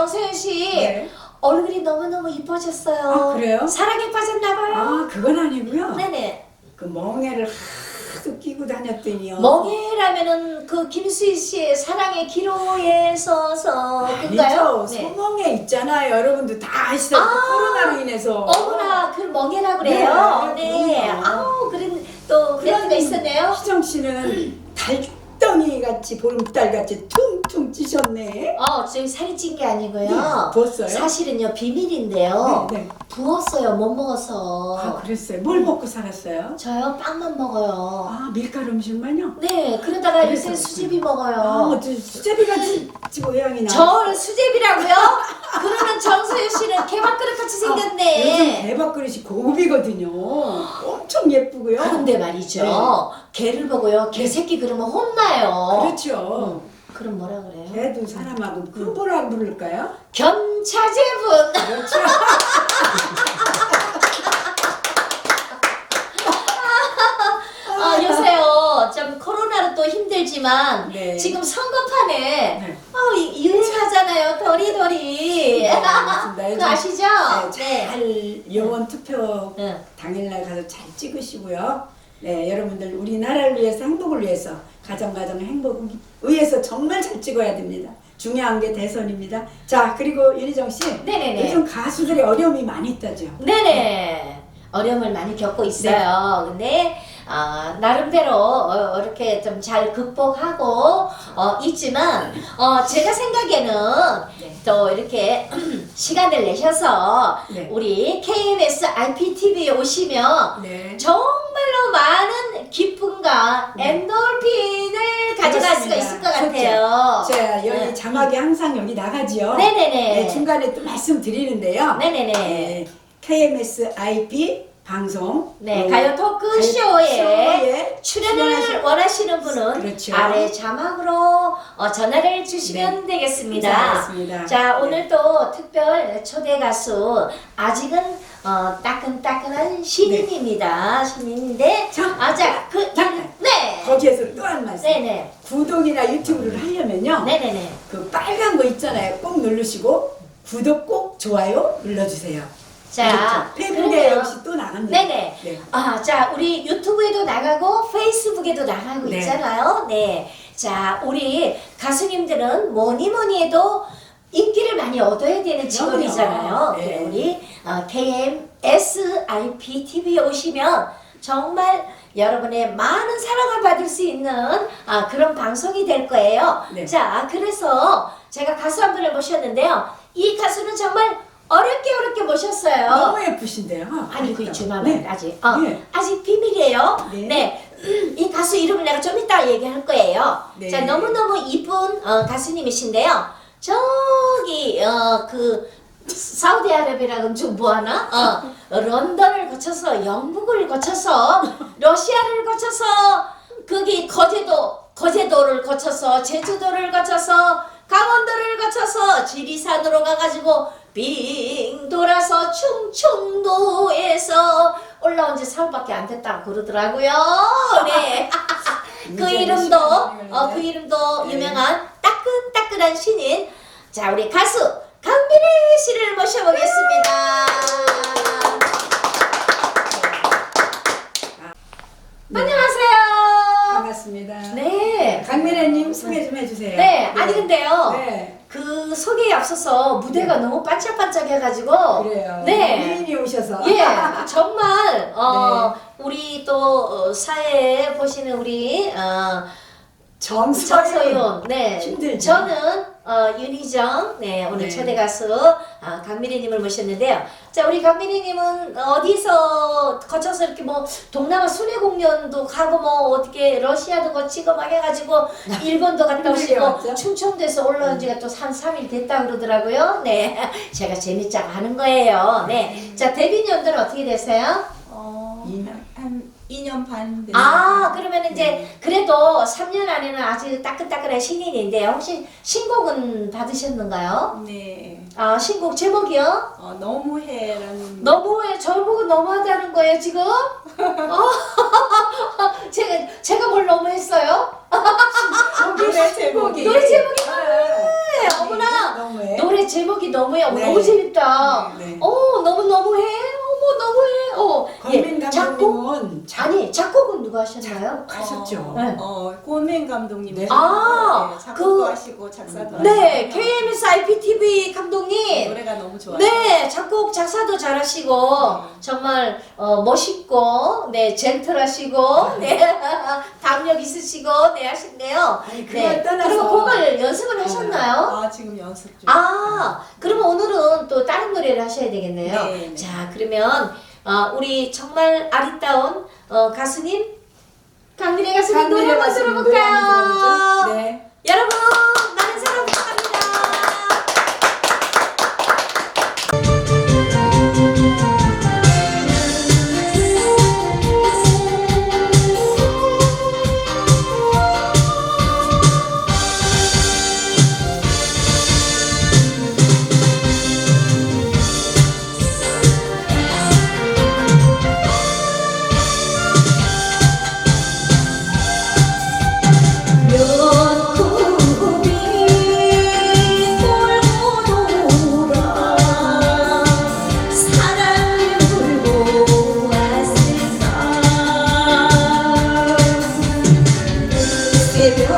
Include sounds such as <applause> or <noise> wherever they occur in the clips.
정소연 씨 네. 얼굴이 너무너무 이뻐졌어요. 아, 그래요? 사랑에 빠졌나봐요. 아, 그건 아니고요. 네네. 그 멍해를 하도 끼고 다녔더니요. 멍해라면은 그 김수희 씨의 사랑의 기로에 서서 그건가요? 아니죠. 소멍해 있잖아요. 여러분도 다 아시다시피 아, 코로나로 인해서. 어머나, 그 멍해라 그래요. 네, 네. 아우, 그런 또 그런 거 있었네요. 희정 씨는 달 덩이 같이 보름달 같이 퉁퉁 찌셨네. 어, 저희 살이 찐 게 아니고요. 네, 부었어요? 사실은요 비밀인데요. 네, 네. 부었어요, 못 먹어서. 아, 그랬어요. 뭘 먹고 살았어요? 저요 빵만 먹어요. 아, 밀가루 음식만요? 네, 그러다가 그래서 요새 수제비 아, 먹어요. 어째 수제비 같이 모양이 나. 저를 수제비라고요? 그러면 정소유 씨는 개밥그릇 같이 요즘 생겼네. 대박 그릇이 고급이거든요. 엄청 예쁘고요. 그런데 말이죠. 개를 보고요. 개 새끼 그러면 혼나요. 그렇죠. 음, 그럼 뭐라 그래요? 걔도 사람하고 그 뭐라 부를까요? 견차제분. 그렇죠. 아, 요새요. 좀 코로나로 또 힘들지만 네. 지금 선거판에 네. 유행하잖아요. 도리도리. <laughs> 네, 맞습니다. 그거 요즘, 아시죠? 네, 잘 요원 투표 네. 당일날 가서 잘 찍으시고요. 네, 여러분들 우리나라를 위해서 행복을 위해서 가정 가정 행복을 위해서 정말 잘 찍어야 됩니다. 중요한 게 대선입니다. 자 그리고 윤희정 씨, 네네네. 요즘 가수들이 어려움이 많이 있다죠. 네네. 어려움을 많이 겪고 있어요. 근데 아, 나름대로 어, 이렇게 좀 잘 극복하고 어, 있지만 어, 제가 생각에는 네. 또 이렇게 <clears throat> 시간을 내셔서 네. 우리 KBS IPTV에 오시면 네. 정말로 많은 기쁨과 네. 엔돌핀을 가져갈 수가. 있을 것 같아요. 자 여기 네. 자막이 항상 여기 나가지요. 네네네. 네, 중간에 또 말씀드리는데요. 네네네. 네, KMS IP 방송 네, 어, 가요 토크 쇼에 쇼에 출연을 출연하실- 원하시는 분은 그렇죠. 아래 자막으로 어, 전화를 주시면 되겠습니다. 감사하겠습니다. 자, 네. 오늘 또 특별 초대 가수 아직은 어, 따끈따끈한 신인입니다. 신인인데 자, 아, 자, 그 잠깐. 네. 거기에서 또 한 말씀. 네네. 구독이나 유튜브를 하려면요. 네네네. 그 빨간 거 있잖아요. 꼭 누르시고 구독 꼭 좋아요 눌러주세요. 자? 페이북에 그러면 역시 또 나갑니다. 네네. 네. 아, 자, 우리 유튜브에도 나가고 페이스북에도 나가고 네. 있잖아요. 네. 자, 우리 가수님들은 뭐니 뭐니 해도 인기를 많이 얻어야 되는 직업이잖아요. 네. 그래, 우리 어, KMS IPTV에 오시면 정말 여러분의 많은 사랑을 받을 수 있는 아, 그런 방송이 될 거예요. 네. 자, 그래서 제가 가수 한 분을 모셨는데요. 이 가수는 정말 모셨어요. 너무 예쁘신데요. 아니 그. 있지만 네. 아직 어, 네. 아직 비밀이에요. 네. 네. 이 가수 이름을 내가 좀 이따 얘기할 거예요. 네. 자 너무 너무 이쁜 어, 가수님이신데요. 저기 어, 그 사우디아라비아라는 좀 뭐하나? 어, 런던을 거쳐서 영국을 거쳐서 러시아를 거쳐서 거기 거제도 거제도를 거쳐서 제주도를 거쳐서 강원도를 거쳐서 지리산으로 가가지고 빙 돌아서 충청도에서 올라온 지 사흘밖에 안 됐다고 그러더라고요. 네. <laughs> 그 이름도 어, 그. 이름도 네. 유명한 따끈따끈한 신인 자 우리 가수 강민혜 씨를 모셔보겠습니다. 안녕하세요. 반갑습니다. 네. 강민혜님 소개 좀 해주세요. 네. 아니 근데요. 네. 그 소개에 앞서서 무대가 너무 반짝반짝해가지고 그래요. 네. 미인이 오셔서. 예, 정말 어 네. 우리 또 어, 사회에 보시는 우리 어 정서윤. 정서윤, 네, 힘들죠. 저는 어, 윤희정, 네 오늘 네. 초대 가수 어, 강민희님을 모셨는데요. 자 우리 강민희님은 어디서 거쳐서 이렇게 뭐 동남아 순회 공연도 가고 뭐 어떻게 러시아도 거치고 막 해가지고 <laughs> 일본도 갔다 오시고? 충청도에서 올라온 지가 또 한 3일 됐다 그러더라고요. 네, <laughs> 제가 재밌자고 하는 거예요. 네, 자 데뷔 연도는 어떻게 되세요? 어, 2년. 2년 반 아, 그러면 이제 네. 그래도 3년 안에는 아주 따끈따끈한 신인인데 혹시 신곡은 받으셨는가요? 네. 아, 신곡 제목이요? 어, 너무해라는 너무해. 저보고 너무하다는 거예요, 지금? <laughs> 어? <laughs> 제가 제가 뭘 너무했어요? 노래 제목이 노래 제목이 아, 너무해. 네, 어머나. 너무해. 노래 제목이 너무해. 네. 너무 재밌다. 네. 네. 어, 오, 너무너무해. 너무해. 어. 예, 권민 예, 감독님은 아니 작곡은 누가 하셨나요? 하셨죠. 어. 네. 어, 꼬맨 감독님. 네. 네 아, 작곡도 그- 하시고 작사도 네, KMS IPTV 감독님. 노래가 너무 좋아요. 네, 작곡 작사도 잘하시고 음. 정말 어, 멋있고 네 젠틀하시고 네 <laughs> 담력 있으시고 네 하신대요. 네, 그리고 곡을 연습을 하셨나요? 아, 지금 연습 중. 아, 그러면 오늘은 또 다른 노래를 하셔야 되겠네요. 네, 네. 자, 그러면 어, 우리 정말 아리따운 어, 가수님 강민혜 가수님 노래 한번 가수님 노래 한번 들어볼까요? 네. 여러분, 많은 사랑 부탁합니다.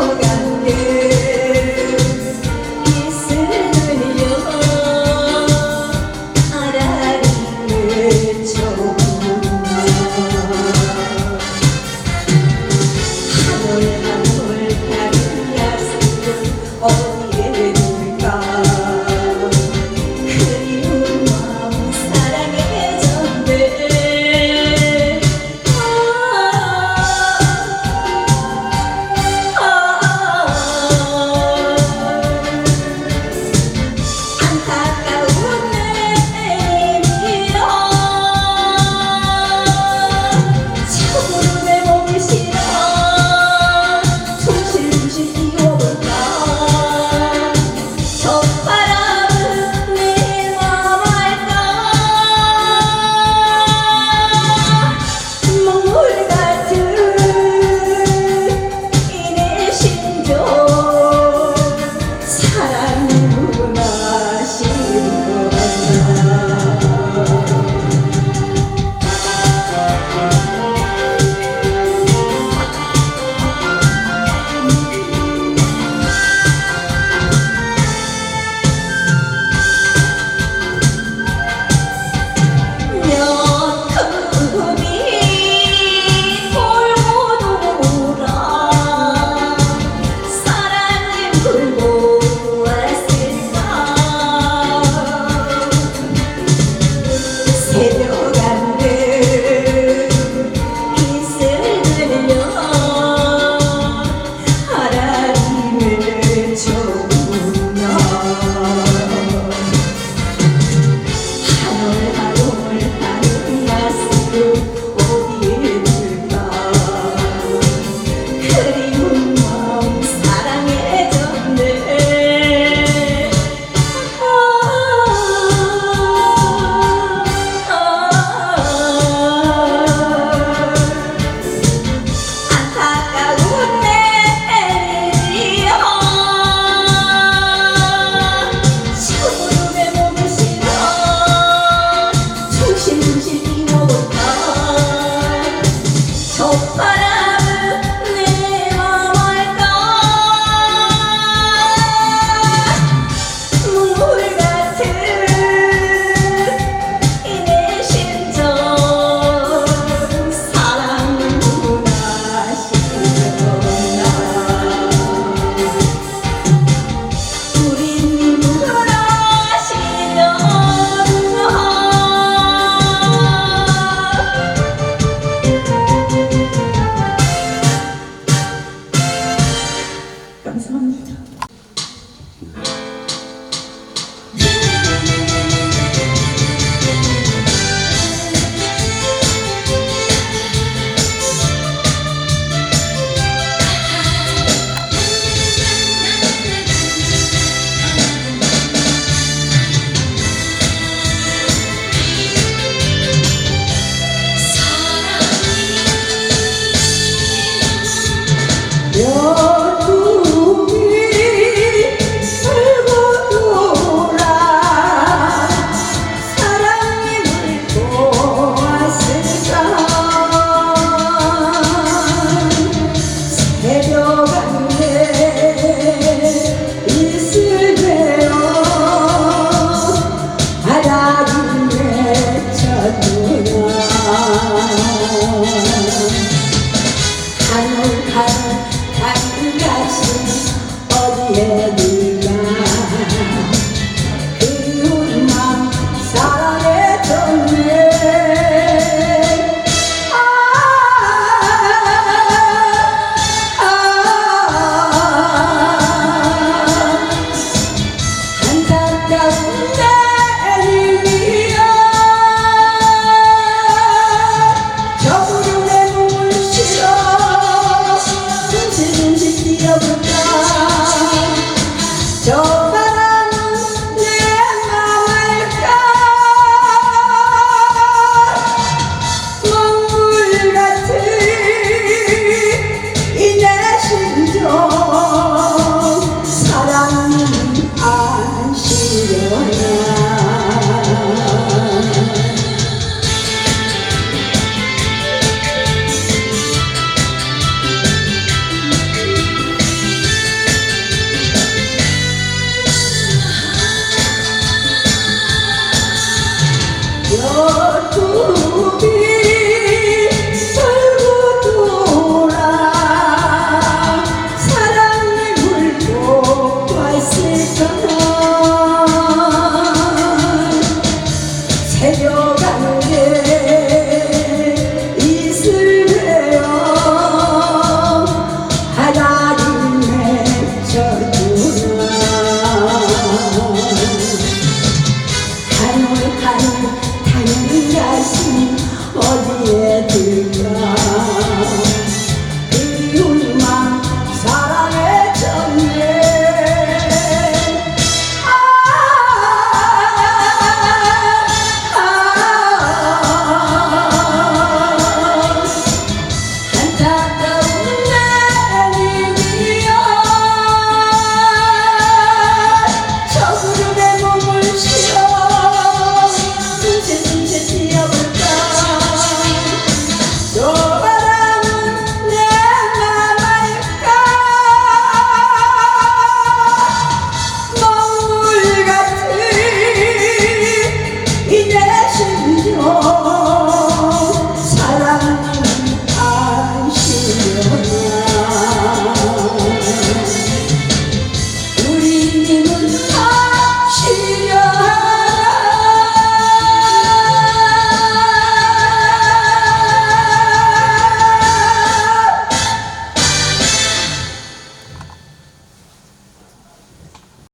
새벽 저